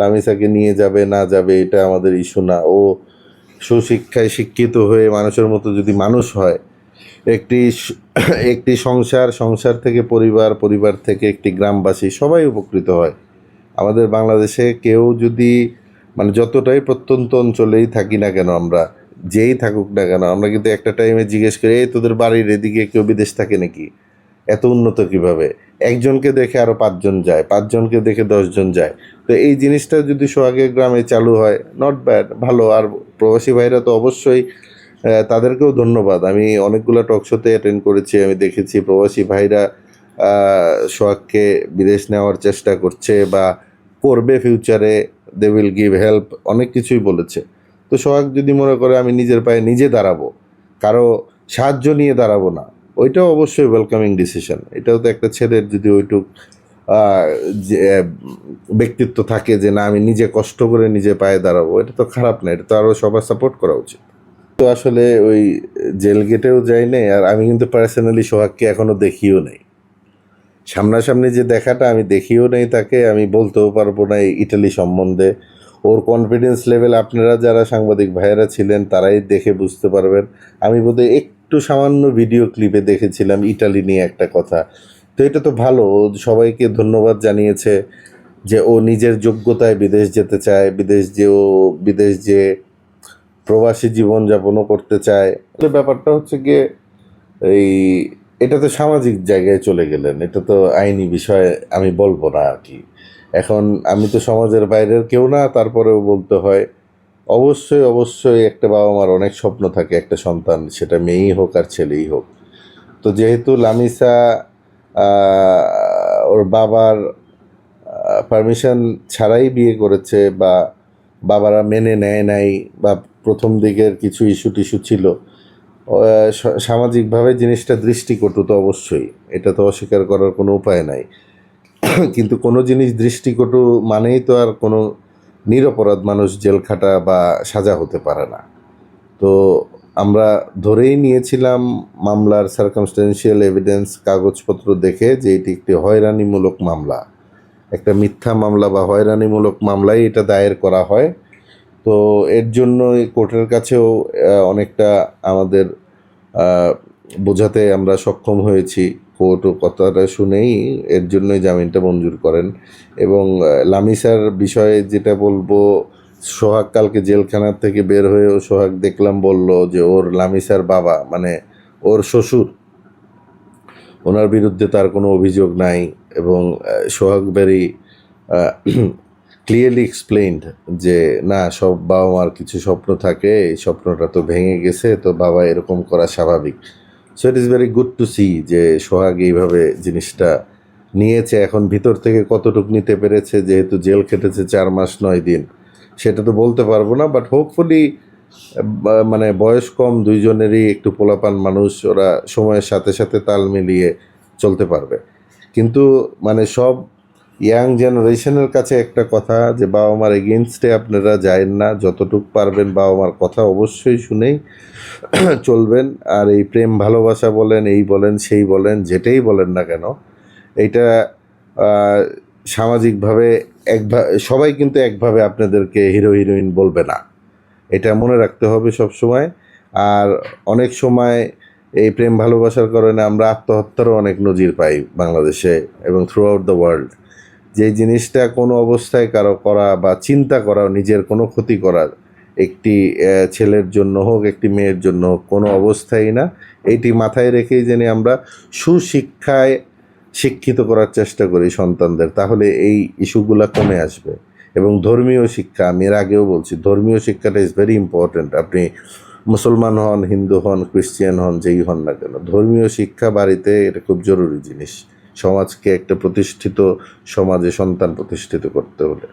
লামিসাকে নিয়ে যাবে, না যাবে, এটা আমাদের ইস্যু না। ও সুশিক্ষায় শিক্ষিত হয়ে মানুষের মতো যদি মানুষ হয়, একটি একটি সংসার সংসার থেকে পরিবার পরিবার থেকে একটি গ্রামবাসী, সবাই উপকৃত হয়। আমাদের বাংলাদেশে কেউ যদি মানে যতটাই প্রত্যন্ত অঞ্চলেই থাকি না কেন আমরা, যেই থাকুক না কেন, আমরা কিন্তু একটা টাইমে জিজ্ঞেস করি, এই তোদের বাড়ির এদিকে কেউ বিদেশ থাকে নাকি? এত উন্নত কীভাবে? একজনকে দেখে আরও পাঁচজন যায়, পাঁচজনকে দেখে দশজন যায়। তো এই জিনিসটা যদি সোহাগের গ্রামে চালু হয় নট ব্যাড ভালো। আর প্রবাসী ভাইরা তো অবশ্যই তাদেরকেও ধন্যবাদ। আমি অনেকগুলো টক শোতে অ্যাটেন্ড করেছি, আমি দেখেছি প্রবাসী ভাইরা সোহাগকে বিদেশ নেওয়ার চেষ্টা করছে বা করবে ফিউচারে দে উইল গিভ হেল্প অনেক কিছুই বলেছে। তো সোহাগ যদি মনে করে আমি নিজের পায়ে নিজে দাঁড়াবো, কারও সাহায্য নিয়ে দাঁড়াবো না ওইটাও অবশ্যই ওয়েলকামিং ডিসিশন এটাও তো একটা ছেলের যদি ওইটুক যে ব্যক্তিত্ব থাকে যে, না, আমি নিজে কষ্ট করে নিজে পায়ে দাঁড়াবো। এটা তো খারাপ না, এটা তো আরও সবার সাপোর্ট করা উচিত। তো আসলে ওই জেল গেটেও যাই নাই, আর আমি কিন্তু পার্সোনালি সোহাগকে এখনও দেখিও নাই। সামনাসামনি যে দেখাটা, আমি দেখিও নাই তাকে, আমি বলতেও পারব না এই ইটালি সম্বন্ধে। ওর কনফিডেন্স লেভেল আপনারা যারা সাংবাদিক ভাইয়েরা ছিলেন, তারাই দেখে বুঝতে পারবেন। আমি বোধহয় একটু সামান্য ভিডিও ক্লিপে দেখেছিলাম ইটালি নিয়ে একটা কথা। তো এটা তো ভালো, সবাইকে ধন্যবাদ জানিয়েছে যে ও নিজের যোগ্যতায় বিদেশ যেতে চায়, বিদেশ যে ও বিদেশ যে প্রবাসী জীবনযাপনও করতে চায়। তো ব্যাপারটা হচ্ছে গিয়ে এই, এটা তো সামাজিক জায়গায় চলে গেলেন, এটা তো আইনি বিষয়, আমি বলব না আর কি। এখন আমি তো সমাজের বাইরের কেউ না, তারপরেও বলতে হয়। অবশ্যই অবশ্যই একটা বাবা মার অনেক স্বপ্ন থাকে, একটা সন্তান, সেটা মেয়েই হোক আর ছেলেই হোক। তো যেহেতু লামিসা ওর বাবার পারমিশন ছাড়াই বিয়ে করেছে বা বাবারা মেনে নেয় নাই বা প্রথম দিকের কিছু ইস্যু টিস্যু ছিল সামাজিকভাবে জিনিসটা দৃষ্টিকটু তো অবশ্যই। এটা তো অস্বীকার করার কোনো উপায় নাই। কিন্তু কোনো জিনিস দৃষ্টিকটু মানেই তো আর কোনো নিরপরাধ মানুষ জেল খাটা বা সাজা হতে পারে না। তো আমরা ধরেই নিয়েছিলাম মামলার সার্কামস্টেন্সিয়াল এভিডেন্স কাগজপত্র দেখে যে এটি একটি হয়রানিমূলক মামলা। একটা মিথ্যা মামলা বা হয়রানিমূলক মামলাই এটা দায়ের করা হয়। তো এর জন্য কোর্টের কাছেও অনেকটা আমাদের বোঝাতে আমরা সক্ষম হয়েছি। কোর্টও কথাটা শুনেই এর জন্যই জামিনটা মঞ্জুর করেন। এবং লামিসার বিষয়ে যেটা বলব, সোহাগ কালকে জেলখানার থেকে বের হয়েও সোহাগ দেখলাম বলল যে ওর লামিসার বাবা মানে ওর শ্বশুর, ওনার বিরুদ্ধে তার কোনো অভিযোগ নাই এবং সোহাগ ভেরি ক্লিয়ারলি এক্সপ্লেইনড যে না, সব বাবা মার কিছু স্বপ্ন থাকে, এই স্বপ্নটা তো ভেঙে গেছে, তো বাবা এরকম করা স্বাভাবিক। So it is very good to see যে সোহাগ এইভাবে জিনিসটা নিয়েছে। এখন ভিতর থেকে কতটুকু নিতে পেরেছে, যেহেতু জেল খেটেছে চার মাস, নয় দিন, সেটা তো বলতে পারব না বাট হোপফুলি মানে বয়স কম, দুইজনেরই একটু পোলাপান মানুষ, ওরা সময়ের সাথে সাথে তাল মিলিয়ে চলতে পারবে। কিন্তু মানে সব ইয়াং জেনারেশনের কাছে একটা কথা যে, বাবা মার এগেনস্টে আপনারা যায়েন না, যতটুকু পারবেন বাবা মার কথা অবশ্যই শুনেই চলবেন। আর এই প্রেম ভালোবাসা বলেন, এই বলেন, সেই বলেন, যেটাই বলেন না কেন এইটা সামাজিকভাবে একভাবে সবাই কিন্তু একভাবে আপনাদেরকে হিরো হিরোইন বলবে না। এটা মনে রাখতে হবে সব সময় আর অনেক সময় এই প্রেম ভালোবাসার কারণে আমরা আত্মহত্যারও অনেক নজির পাই বাংলাদেশে এবং থ্রু আউট দ্য ওয়ার্ল্ড যে জিনিসটা কোনো অবস্থায় কারও করা বা চিন্তা করা, নিজের কোনো ক্ষতি করার একটি ছেলের জন্য হোক, একটি মেয়ের জন্য হোক, কোনো অবস্থায় না। এটি মাথায় রেখেই যেন আমরা সুশিক্ষায় শিক্ষিত করার চেষ্টা করি সন্তানদের। তাহলে এই ইস্যুগুলো কমে আসবে। এবং ধর্মীয় শিক্ষা, আমি এর আগেও বলছি, ধর্মীয় শিক্ষাটা ইজ ভেরি ইম্পর্ট্যান্ট আপনি মুসলমান হন, হিন্দু হন, খ্রিস্টিয়ান হন, যেই হন না কেন, ধর্মীয় শিক্ষা বাড়িতে এটা খুব জরুরি জিনিস। সমাজকে একটা প্রতিষ্ঠিত সমাজে সন্তান প্রতিষ্ঠিত করতে হলে।